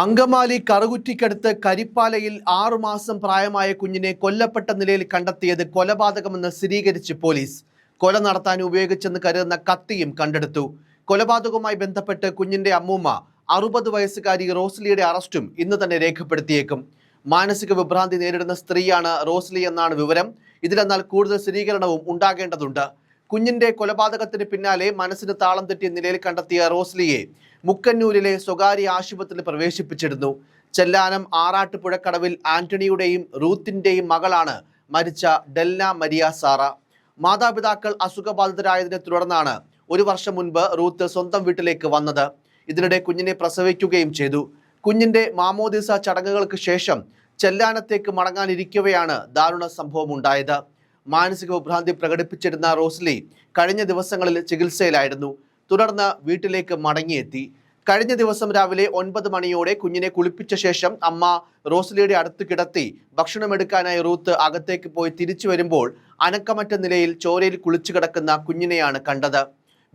അങ്കമാലി കറുകുറ്റിക്കടുത്ത് കരിപ്പാലയിൽ ആറുമാസം പ്രായമായ കുഞ്ഞിനെ കൊല്ലപ്പെട്ട നിലയിൽ കണ്ടെത്തിയത് കൊലപാതകമെന്ന് സ്ഥിരീകരിച്ച് പോലീസ്. കൊല നടത്താൻ ഉപയോഗിച്ചെന്ന് കരുതുന്ന കത്തിയും കണ്ടെടുത്തു. കൊലപാതകവുമായി ബന്ധപ്പെട്ട് കുഞ്ഞിന്റെ അമ്മൂമ്മ അറുപത് വയസ്സുകാരി റോസ്ലിയുടെ അറസ്റ്റും ഇന്ന് തന്നെ രേഖപ്പെടുത്തിയേക്കും. മാനസിക വിഭ്രാന്തി നേരിടുന്ന സ്ത്രീയാണ് റോസ്ലി എന്നാണ് വിവരം. ഇതിലെന്നാൽ കൂടുതൽ സ്ഥിരീകരണവും ഉണ്ടാകേണ്ടതുണ്ട്. കുഞ്ഞിന്റെ കൊലപാതകത്തിന് പിന്നാലെ മനസ്സിന് താളം തെറ്റിയ നിലയിൽ കണ്ടെത്തിയ റോസ്ലിയെ മുക്കന്നൂരിലെ സ്വകാര്യ ആശുപത്രിയിൽ പ്രവേശിപ്പിച്ചിരുന്നു. ചെല്ലാനം ആറാട്ടുപുഴക്കടവിൽ ആന്റണിയുടെയും റൂത്തിന്റെയും മകളാണ് മരിച്ച ഡെൽന മരിയ സാറ. മാതാപിതാക്കൾ അസുഖബാധിതരായതിനെ തുടർന്നാണ് ഒരു വർഷം മുൻപ് റൂത്ത് സ്വന്തം വീട്ടിലേക്ക് വന്നത്. ഇതിനിടെ കുഞ്ഞിനെ പ്രസവിക്കുകയും ചെയ്തു. കുഞ്ഞിന്റെ മാമോദിസ ചടങ്ങുകൾക്ക് ശേഷം ചെല്ലാനത്തേക്ക് മടങ്ങാനിരിക്കവെയാണ് ദാരുണ സംഭവം ഉണ്ടായത് മാനസിക വിഭ്രാന്തി പ്രകടിപ്പിച്ചിരുന്ന റോസ്ലി കഴിഞ്ഞ ദിവസങ്ങളിൽ ചികിത്സയിലായിരുന്നു. തുടർന്ന് വീട്ടിലേക്ക് മടങ്ങിയെത്തി. കഴിഞ്ഞ ദിവസം രാവിലെ ഒൻപത് മണിയോടെ കുഞ്ഞിനെ കുളിപ്പിച്ച ശേഷം അമ്മ റോസ്ലിയുടെ അടുത്ത് കിടത്തി ഭക്ഷണമെടുക്കാനായി റൂത്ത് അകത്തേക്ക് പോയി തിരിച്ചു വരുമ്പോൾ അനക്കമറ്റ നിലയിൽ ചോരയിൽ കുളിച്ചു കിടക്കുന്ന കുഞ്ഞിനെയാണ് കണ്ടത്.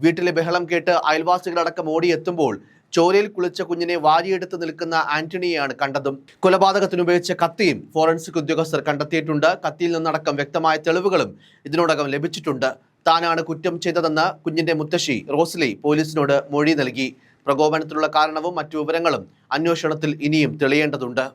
വീട്ടിലെ ബഹളം കേട്ട് അയൽവാസികളടക്കം ഓടിയെത്തുമ്പോൾ ചോരയിൽ കുളിച്ച കുഞ്ഞിനെ വാരിയെടുത്ത് നിൽക്കുന്ന ആന്റണിയെയാണ് കണ്ടതും. കൊലപാതകത്തിന് ഉപയോഗിച്ച കത്തിയും ഫോറൻസിക് ഉദ്യോഗസ്ഥർ കണ്ടെത്തിയിട്ടുണ്ട്. കത്തിയിൽ നിന്നടക്കം വ്യക്തമായ തെളിവുകളും ഇതിനോടകം ലഭിച്ചിട്ടുണ്ട്. താനാണ് കുറ്റം ചെയ്തതെന്ന് കുഞ്ഞിന്റെ മുത്തശ്ശി റോസ്ലി പോലീസിനോട് മൊഴി നൽകി. പ്രകോപനത്തിനുള്ള കാരണവും മറ്റു വിവരങ്ങളും അന്വേഷണത്തിൽ ഇനിയും തെളിയേണ്ടതുണ്ട്.